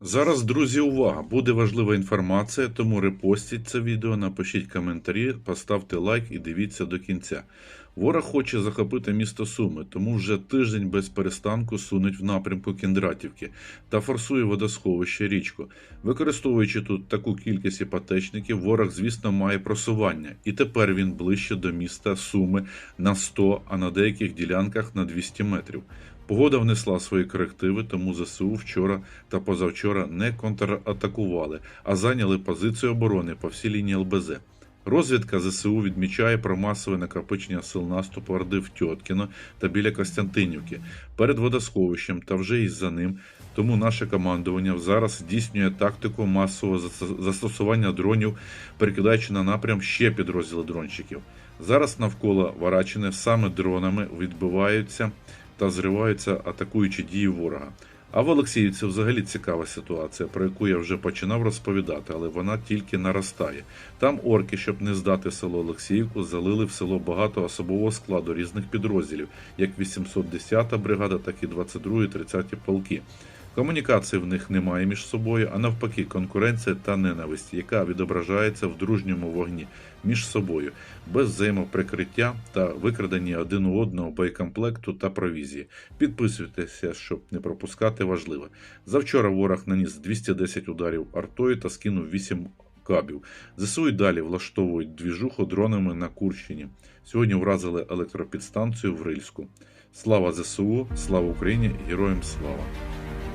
Зараз, друзі, увага! Буде важлива інформація, тому репостіть це відео, напишіть коментарі, поставте лайк і дивіться до кінця. Ворог хоче захопити місто Суми, тому вже тиждень без перестанку сунуть в напрямку Кіндратівки та форсує водосховище річку. Використовуючи тут таку кількість іпотечників, ворог, звісно, має просування, і тепер він ближче до міста Суми на 100, а на деяких ділянках на 200 метрів. Погода внесла свої корективи, тому ЗСУ вчора та позавчора не контратакували, а зайняли позицію оборони по всій лінії ЛБЗ. Розвідка ЗСУ відмічає про масове накопичення сил наступу Орди в Тьоткіно та біля Костянтинівки перед водосховищем та вже із за ним. Тому наше командування зараз здійснює тактику масового застосування дронів, перекидаючи на напрям ще підрозділи дронщиків. Зараз навколо Варачини саме дронами відбиваються та зриваються атакуючі дії ворога. А в Олексіївці взагалі цікава ситуація, про яку я вже починав розповідати, але вона тільки наростає. Там орки, щоб не здати село Олексіївку, залили в село багато особового складу різних підрозділів, як 810-та бригада, так і 22 і 30 полки. Комунікації в них немає між собою, а навпаки, конкуренція та ненависть, яка відображається в дружньому вогні між собою, без взаємоприкриття та викрадення один у одного боєкомплекту та провізії. Підписуйтеся, щоб не пропускати важливе. Завчора ворог наніс 210 ударів артою та скинув 8 кабів. ЗСУ й далі влаштовують двіжуху дронами на Курщині. Сьогодні вразили електропідстанцію в Рильську. Слава ЗСУ, слава Україні, героям слава!